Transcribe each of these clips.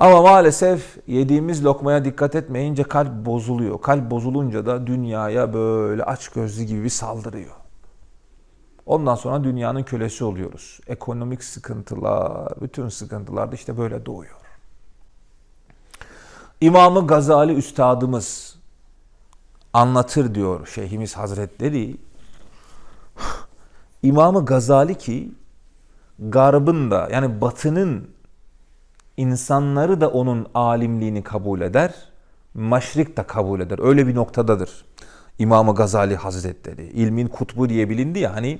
Ama maalesef yediğimiz lokmaya dikkat etmeyince kalp bozuluyor. Kalp bozulunca da dünyaya böyle aç gözlü gibi bir saldırıyor. Ondan sonra dünyanın kölesi oluyoruz. Ekonomik sıkıntılar, bütün sıkıntılar da işte böyle doğuyor. İmamı Gazali Üstadımız anlatır diyor Şeyhimiz Hazretleri. İmamı Gazali ki garbın da yani batının insanları da onun alimliğini kabul eder. Maşrik da kabul eder. Öyle bir noktadadır. İmam-ı Gazali Hazretleri. İlmin kutbu diye bilindi ya hani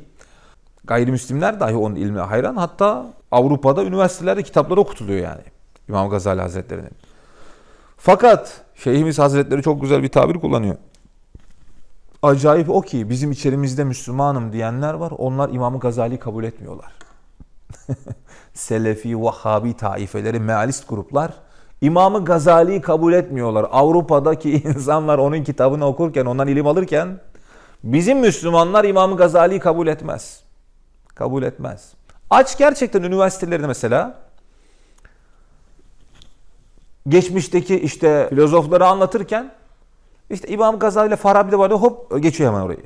gayrimüslimler dahi onun ilmine hayran. Hatta Avrupa'da üniversitelerde kitapları okutuluyor yani. İmam Gazali Hazretleri'nin. Fakat Şeyhimiz Hazretleri çok güzel bir tabir kullanıyor. Acayip o ki bizim içerimizde Müslümanım diyenler var. Onlar İmam Gazali kabul etmiyorlar. Selefi, Vahhabi taifeleri, mealist gruplar İmamı Gazali'yi kabul etmiyorlar. Avrupa'daki insanlar onun kitabını okurken, ondan ilim alırken bizim Müslümanlar İmamı Gazali'yi kabul etmez. Kabul etmez. Aç gerçekten üniversitelerinde mesela geçmişteki işte filozofları anlatırken işte İmam Gazali ile Farabi de vardı hop geçiyor hemen orayı.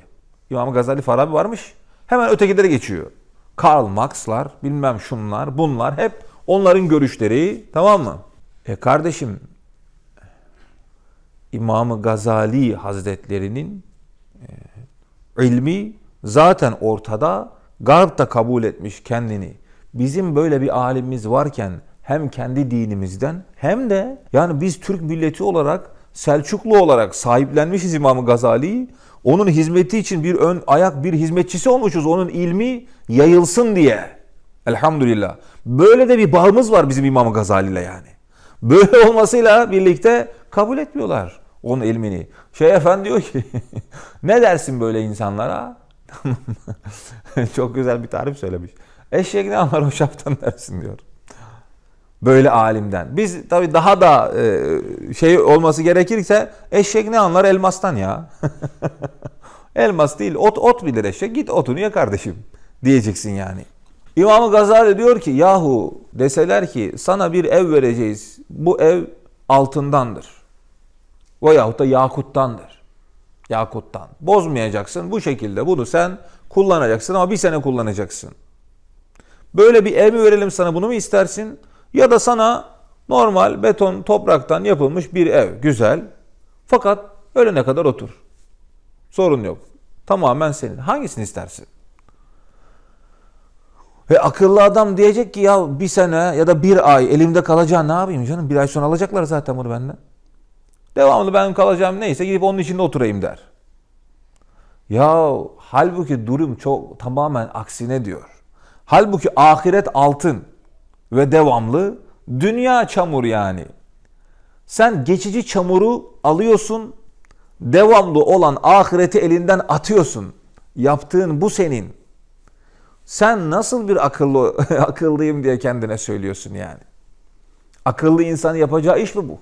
İmam Gazali Farabi varmış hemen ötekilere geçiyor. Karl Marx'lar bilmem şunlar bunlar hep onların görüşleri tamam mı? E kardeşim İmam Gazali Hazretlerinin e, ilmi zaten ortada. Garp da kabul etmiş kendini. Bizim böyle bir alimimiz varken hem kendi dinimizden hem de yani biz Türk milleti olarak Selçuklu olarak sahiplenmişiz İmam Gazali'yi. Onun hizmeti için bir ön ayak bir hizmetçisi olmuşuz. Onun ilmi yayılsın diye. Elhamdülillah. Böyle de bir bağımız var bizim İmam Gazali ile yani. Böyle olmasıyla birlikte kabul etmiyorlar onun ilmini. Şey efendi diyor ki ne dersin böyle insanlara? Çok güzel bir tarif söylemiş. Eşek ne anlar o şaptan dersin diyor. Böyle alimden. Biz tabi daha da e, şey olması gerekirse eşek ne anlar elmastan ya. Elmas değil ot ot bilir eşek git otunu ye kardeşim diyeceksin yani. İmam Gazali diyor ki yahu deseler ki sana bir ev vereceğiz. Bu ev altındandır. Veyahut da yakuttandır. Yakuttan. Bozmayacaksın. Bu şekilde bunu sen kullanacaksın ama bir sene kullanacaksın. Böyle bir ev mi verelim sana bunu mu istersin? Ya da sana normal beton topraktan yapılmış bir ev. Güzel. Fakat ölene kadar otur. Sorun yok. Tamamen senin. Hangisini istersin? Ve akıllı adam diyecek ki ya bir sene ya da bir ay elimde kalacağı ne yapayım canım? Bir ay sonra alacaklar zaten bunu benden. Devamlı ben kalacağım neyse gidip onun içinde oturayım der. Ya halbuki durum çok tamamen aksine diyor. Halbuki ahiret altın ve devamlı dünya çamur yani. Sen geçici çamuru alıyorsun, devamlı olan ahireti elinden atıyorsun. Yaptığın bu senin. Sen nasıl bir akıllı akıllıyım diye kendine söylüyorsun yani. Akıllı insanın yapacağı iş mi bu?